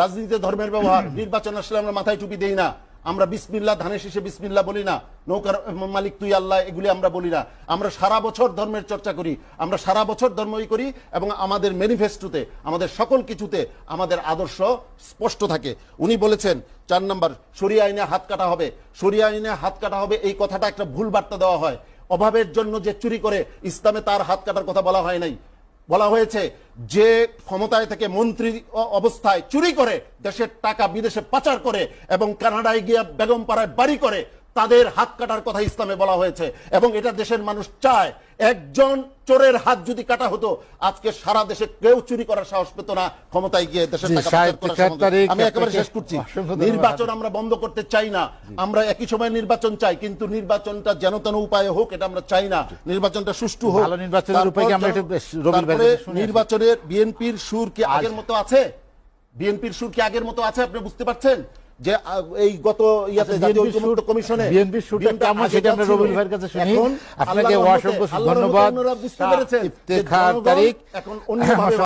রাজনীতিতে ধর্মের ব্যবহার, নির্বাচন আসলে আমরা মাথায় টুপি দেই না। আমরা বিসমিল্লা ধানের শীষে বিসমিল্লা বলি না। নৌকার মালিক তুই আল্লাহ, এগুলি আমরা বলি না। আমরা সারা বছর ধর্মের চর্চা করি, আমরা সারা বছর ধর্মই করি এবং আমাদের ম্যানিফেস্টোতে, আমাদের সকল কিছুতে আমাদের আদর্শ স্পষ্ট থাকে। উনি বলেছেন, চার নম্বর, সরিয়া আইনে হাত কাটা হবে। সরিয়া আইনে হাত কাটা হবে, এই কথাটা একটা ভুল বার্তা দেওয়া হয়। অভাবের জন্য যে চুরি করে, ইসলামে তার হাত কাটার কথা বলা হয় নাই। বলা হয়েছে যে ক্ষমতায় থেকে মন্ত্রী অবস্থায় চুরি করে দেশের টাকা বিদেশে পাচার করে এবং কানাডায় গিয়ে বেগম পাড়ায় বাড়ি করে তাদের হাত কাটার কথা ইসলামে বলা হয়েছে। এবং এটা দেশের মানুষ চায় একজন চোরের হাত যদি কাটা হতো আজকে সারা দেশে কেউ চুরি করার সাহস পেত না ক্ষমতায় গিয়ে দেশের আমি একেবারে শেষ করছি। নির্বাচন আমরা বন্ধ করতে চাই না। আমরা একই সময় নির্বাচন চাই কিন্তু নির্বাচনটা যেন তেন উপায়ে হোক এটা আমরা চাই না। নির্বাচনটা সুষ্ঠু হোক। নির্বাচনের বিএনপির সুর কি আগের মতো আছে? বিএনপির সুর কি আগের মতো আছে আপনি বুঝতে পারছেন? যে এই গত ইয়াতে আচ্ছা, জাতীয় ঐক্যমত্য কমিশনে বিএনপি শুটিং কেমন সেটা আমরা যা ভাইয়ের কাছে শুনি। আপনাকে অসংখ্য ধন্যবাদ। ইফতেখার তারিক এখন অন্যভাবে